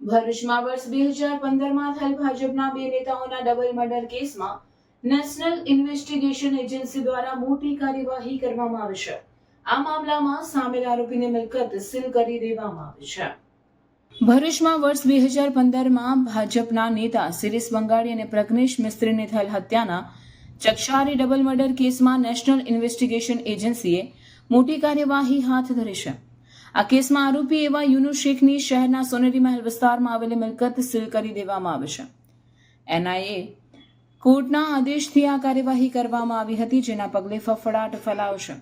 ભરૂચમાં વર્ષ બે હજાર પંદરમાં થયેલ ભાજપના બે નેતાઓના ડબલ મર્ડર કેસમાં નેશનલ ઇન્વેસ્ટિગેશન એજન્સી દ્વારા મોટી કાર્યવાહી કરવામાં આવી છે. આ મામલામાં સામેલ આરોપીને મિલકત સીલ કરી દેવામાં આવી છે. ભરૂચમાં વર્ષ બે હજાર પંદરમાં ભાજપના નેતા શિરીષ બંગાળી અને પ્રજ્ઞેશ મિસ્ત્રીને થયેલ હત્યાના ચક્ષારી ડબલ મર્ડર કેસમાં નેશનલ ઇન્વેસ્ટિગેશન એજન્સીએ મોટી કાર્યવાહી હાથ ધરી છે. આ કેસમાં આરોપી એવા યુનુસ શેખની શહેરના સોનેરી મહેલ વિસ્તારમાં આવેલી મિલકત સીલ કરી દેવામાં આવી છે. એનઆઈએ કોર્ટના આદેશથી આ કાર્યવાહી કરવામાં આવી હતી, જેના પગલે ફફડાટ ફેલાવશે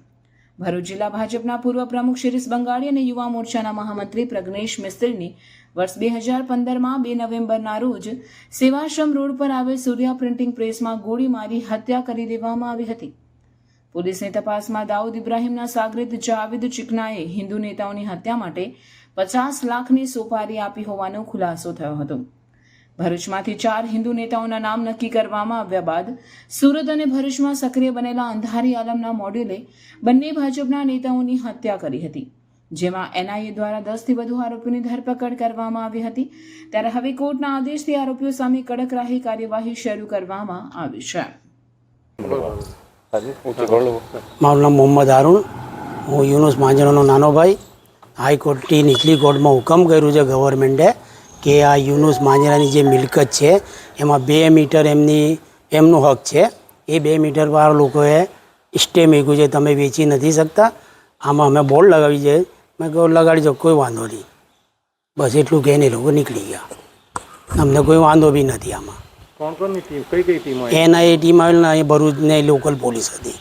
ભરૂચ જિલ્લા ભાજપના પૂર્વ પ્રમુખ શિરીષ બંગાળી અને યુવા મોરચાના મહામંત્રી પ્રજ્ઞેશ મિસ્ત્રીની વર્ષ બે હજાર પંદરમાં બે નવેમ્બરના રોજ સેવાશ્રમ રોડ પર આવેલ સૂર્યા પ્રિન્ટિંગ પ્રેસમાં ગોળી મારી હત્યા કરી દેવામાં આવી હતી. પોલીસની તપાસમાં દાઉદ ઇબ્રાહીમના સાગરિત જાવેદ ચિકનાએ હિન્દુ નેતાઓની હત્યા માટે પચાસ લાખની સોપારી આપી હોવાનો ખુલાસો થયો હતો. ભરૂચમાંથી ચાર હિન્દુ નેતાઓના નામ નક્કી કરવામાં આવ્યા બાદ સુરત અને ભરૂચમાં સક્રિય બનેલા અંધારી આલમના મોડ્યુલે બંને ભાજપના નેતાઓની હત્યા કરી હતી, જેમાં એનઆઈએ દ્વારા દસથી વધુ આરોપીની ધરપકડ કરવામાં આવી હતી. ત્યારે હવે કોર્ટના આદેશથી આરોપીઓ સામે કડક રાહી કાર્યવાહી શરૂ કરવામાં આવી છે. મારું નામ મોહમ્મદ હારૂન હું યુનુસ માંજણાનો નાનો ભાઈ. હાઈકોર્ટની નીચલી કોર્ટમાં હુકમ કર્યું છે ગવર્મેન્ટે કે આ યુનુસ માંજરાની જે મિલકત છે, એમાં બે મીટર એમની, એમનો હક છે. એ બે મીટર પર લોકોએ સ્ટે મૂક્યું છે, તમે વેચી નથી શકતા. આમાં અમે બોર્ડ લગાવી છે. મેં કહ્યું, લગાડી જાઓ કોઈ વાંધો નહીં. બસ એટલું કહીને લોકો નીકળી ગયા. અમને કોઈ વાંધો બી નથી આમાં. કોણ કોણની ટીમ કઈ કઈ ટીમ હોય? એના એ ટીમ આવેલી ને લોકલ પોલીસ હતી.